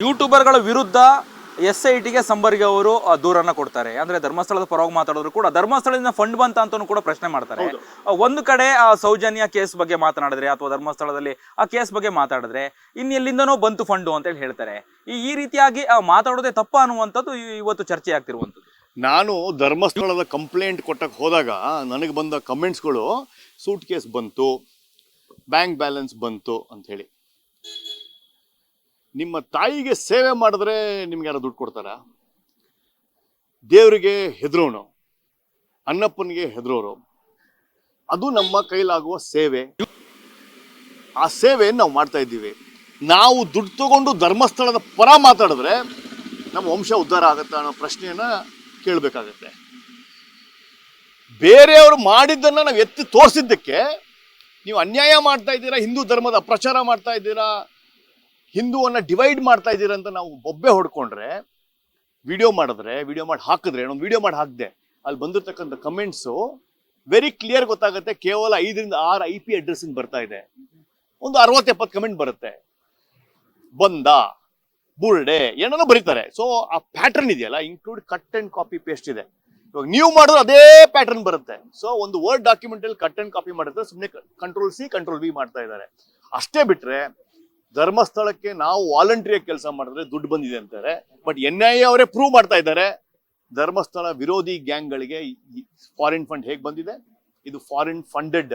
ಯೂಟ್ಯೂಬರ್ಗಳ ವಿರುದ್ಧ S I ಟಿಗೆ ಸಂಬರ್ಗಿ ಅವರು ಆ, ದೂರನ್ನ ಕೊಡ್ತಾರೆ. ಅಂದ್ರೆ ಧರ್ಮಸ್ಥಳದ ಪರವಾಗಿ ಮಾತಾಡಿದ್ರು ಕೂಡ ಧರ್ಮಸ್ಥಳದಿಂದ ಫಂಡ್ ಬಂತ ಅಂತಲೂ ಕೂಡ ಪ್ರಶ್ನೆ ಮಾಡ್ತಾರೆ. ಒಂದು ಕಡೆ ಆ ಸೌಜನ್ಯ ಕೇಸ್ ಬಗ್ಗೆ ಮಾತನಾಡಿದ್ರೆ ಅಥವಾ ಧರ್ಮಸ್ಥಳದಲ್ಲಿ ಆ ಕೇಸ್ ಬಗ್ಗೆ ಮಾತಾಡಿದ್ರೆ ಇನ್ ಎಲ್ಲಿಂದನೋ ಬಂತು ಫಂಡು ಅಂತ ಹೇಳಿ ಹೇಳ್ತಾರೆ. ಈ ಈ ರೀತಿಯಾಗಿ ಆ, ಮಾತಾಡೋದೇ ತಪ್ಪ ಅನ್ನುವಂಥದ್ದು ಇವತ್ತು ಚರ್ಚೆ ಆಗ್ತಿರುವಂಥದ್ದು. ನಾನು ಧರ್ಮಸ್ಥಳದ ಕಂಪ್ಲೇಂಟ್ ಕೊಟ್ಟಕ್ಕೆ ಹೋದಾಗ ನನಗೆ ಬಂದ ಕಮೆಂಟ್ಸ್ಗಳು ಸೂಟ್ ಕೇಸ್ ಬಂತು ಬ್ಯಾಂಕ್ ಬ್ಯಾಲೆನ್ಸ್ ಬಂತು ಅಂತ ಹೇಳಿ. ನಿಮ್ಮ ತಾಯಿಗೆ ಸೇವೆ ಮಾಡಿದ್ರೆ ನಿಮ್ಗೆ ಯಾರು ದುಡ್ಡು ಕೊಡ್ತಾರ? ದೇವರಿಗೆ ಹೆದರೋನು ಅನ್ನಪ್ಪನಿಗೆ ಹೆದರೋರು. ಅದು ನಮ್ಮ ಕೈಲಾಗುವ ಸೇವೆ. ಆ ಸೇವೆಯನ್ನು ನಾವು ಮಾಡ್ತಾ ಇದ್ದೀವಿ. ನಾವು ದುಡ್ಡು ತಗೊಂಡು ಧರ್ಮಸ್ಥಳದ ಪರ ಮಾತಾಡಿದ್ರೆ ನಮ್ಮ ವಂಶ ಉದ್ಧಾರ ಆಗುತ್ತಾ ಅನ್ನೋ ಪ್ರಶ್ನೆಯನ್ನು ಕೇಳಬೇಕಾಗತ್ತೆ. ಬೇರೆಯವರು ಮಾಡಿದ್ದನ್ನು ನಾವು ಎತ್ತಿ ತೋರಿಸಿದ್ದಕ್ಕೆ ನೀವು ಅನ್ಯಾಯ ಮಾಡ್ತಾ ಇದ್ದೀರಾ, ಹಿಂದೂ ಧರ್ಮದ ಪ್ರಚಾರ ಮಾಡ್ತಾ ಇದ್ದೀರಾ ಹಿಂದೂವನ್ನ ಡಿವೈಡ್ ಮಾಡ್ತಾ ಇದ್ದೀರ ಅಂತ ನಾವು ಬೊಬ್ಬೆ ಹೊಡ್ಕೊಂಡ್ರೆ ವಿಡಿಯೋ ಮಾಡಿದ್ರೆ ವಿಡಿಯೋ ಮಾಡಿ ಹಾಕಿದ್ರೆ ಒಂದು ವಿಡಿಯೋ ಮಾಡಿ ಹಾಕಿದೆ, ಅಲ್ಲಿ ಬಂದಿರತಕ್ಕಂಥ ಕಮೆಂಟ್ಸು ವೆರಿ ಕ್ಲಿಯರ್ ಗೊತ್ತಾಗುತ್ತೆ, ಕೇವಲ ಐದರಿಂದ ಆರು ಐ ಪಿ ಅಡ್ರೆಸ್ ಬರ್ತಾ ಇದೆ. ಒಂದು ಅರವತ್ತು ಎಪ್ಪತ್ತು ಕಮೆಂಟ್ ಬರುತ್ತೆ. ಬಂದ, ಬುರ್ಡೆ ಏನೋ ಬರೀತಾರೆ. ಸೊ ಆ ಪ್ಯಾಟರ್ನ್ ಇದೆಯಲ್ಲ include cut and copy paste ಇದೆ. ಇವಾಗ ನೀವು ಮಾಡಿದ್ರೆ ಅದೇ ಪ್ಯಾಟರ್ನ್ ಬರುತ್ತೆ. ಸೊ ಒಂದು ವರ್ಡ್ ಡಾಕ್ಯುಮೆಂಟ್ ಅಲ್ಲಿ ಕಟ್ ಅಂಡ್ ಕಾಪಿ ಮಾಡಿದ್ರೆ ಸುಮ್ಮನೆ ಕಂಟ್ರೋಲ್ ಸಿ ಕಂಟ್ರೋಲ್ ವಿ ಮಾಡ್ತಾ ಇದ್ದಾರೆ. ಅಷ್ಟೇ ಬಿಟ್ರೆ ಧರ್ಮಸ್ಥಳಕ್ಕೆ ನಾವು ವಾಲಂಟ್ರಿಯಾಗಿ ಕೆಲಸ ಮಾಡಿದ್ರೆ ದುಡ್ಡು ಬಂದಿದೆ ಅಂತಾರೆ. ಬಟ್ ಎನ್ ಐ ಅವರೇ ಪ್ರೂವ್ ಮಾಡ್ತಾ ಇದ್ದಾರೆ. ಧರ್ಮಸ್ಥಳ ವಿರೋಧಿ ಗ್ಯಾಂಗ್ಗಳಿಗೆ ಫಾರಿನ್ ಫಂಡ್ ಹೇಗೆ ಬಂದಿದೆ? ಇದು foreign funded